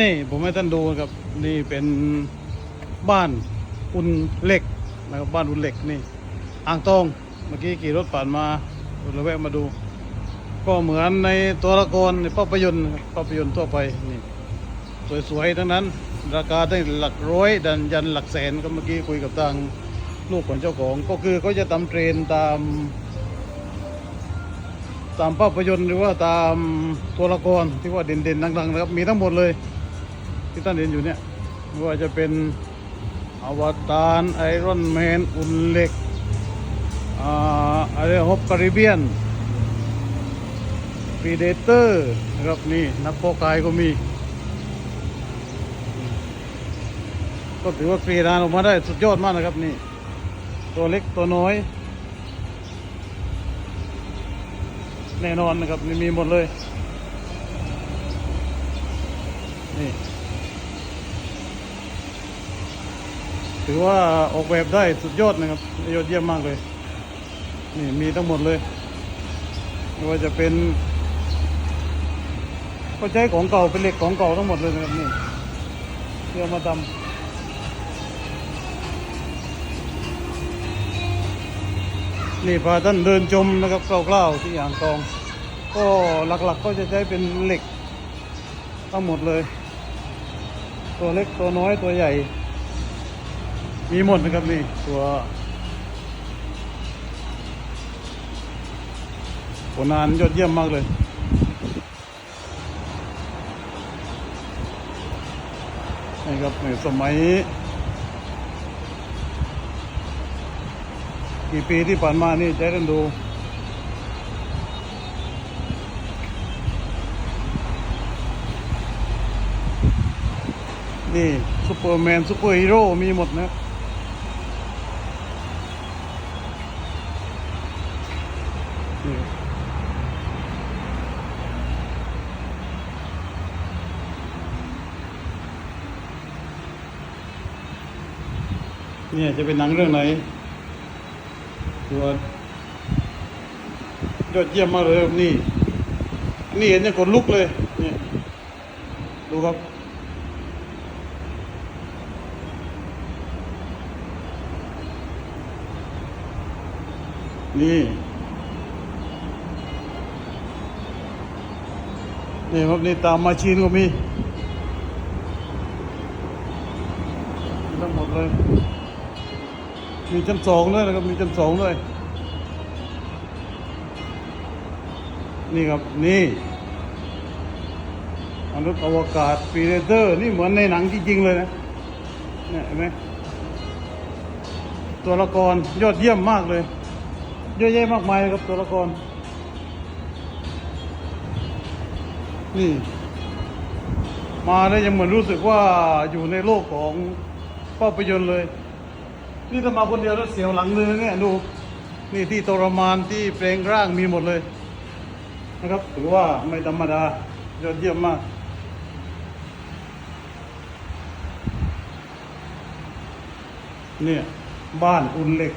นี่ผมให้ท่านดูครับ นี่เป็นบ้านอุ่นเหล็กนะครับบ้านอุ่นเหล็กนี่ อ่างทองเมื่อกี้ขี่รถผ่านมาเราแวะมาดู ก็เหมือนในตัวละครในภาพยนตร์ภาพยนตร์ทั่วไปนี่สวยๆทั้งนั้น ราคาตั้งหลักร้อยดันยันหลักแสนก็เมื่อกี้คุยกับทางลูกของเจ้าของ ก็คือเขาจะทำเทรนตาม ตามภาพยนตร์หรือว่าตามตัวละครที่ว่าเด่นๆดังๆนะครับมีทั้งหมดเลย ที่ท่านเห็นอยู่เนี่ยไม่ว่าจะเป็นอวตารไอรอนแมนอุ่นเล็กอ่าอะไรฮอบคาริเบียนพีเดเตอร์นะครับนี่นักโปกายก็มี ก็ถือว่าครีดานออกมาได้สุดยอดมากนะครับนี่ ตัวเล็กตัวน้อย แน่นอนนะครับนี่มีหมดเลย นี่ ถือว่าออกแบบได้สุดยอดนะครับ ยอดเยี่ยมมากเลย นี่มีทั้งหมดเลยไม่ว่าจะเป็น ก็ใช้ของเก่าเป็นเหล็กของเก่าทั้งหมดเลยนะครับนี่เพื่อมาทำนี่พาท่านเดินชมนะครับคร่าวๆที่อ่างทอง ก็หลักๆก็จะใช้เป็นเหล็กทั้งหมดเลย ตัวเล็กตัวน้อยตัวใหญ่ มีหมดนะครับนี่ตัวผลงานยอดเยี่ยมมากเลย นี่ครับในสมัย กี่ปีที่ผ่านมานี่ใช้กันดู นี่ซูเปอร์แมนซูเปอร์ฮีโร่มีหมดนะ นี่เนี่ยจะเป็นหนังเรื่องไหนตัวยอดเยี่ยมมากเลยนี่ นี่เห็นยังขนลุกเลย เนี่ย ดูครับนี่ นี่ครับนี่ตามมาชีนก็มีทั้งหมดเลย มีชั้นสองด้วยนะครับมีชั้นสองด้วย นี่ครับนี่มนุษย์อวกาศปีเดเตอร์ นี่เหมือนในหนังจริงๆเลยนะเนี่ยเห็นไหมตัวละครยอดเยี่ยมมากเลย เยอะแยะมากมายครับตัวละคร นี่ มาแล้วยังเหมือนรู้สึกว่าอยู่ในโลกของภาพยนตร์เลย นี่ถ้ามาคนเดียวแล้วเสียวหลังเลยนะเนี่ยดูนี่ที่ทรมานที่เปลงร่างมีหมดเลย นะครับถือว่าไม่ธรรมดายอดเยี่ยมมากเนี่ยบ้านอุ่นเหล็ก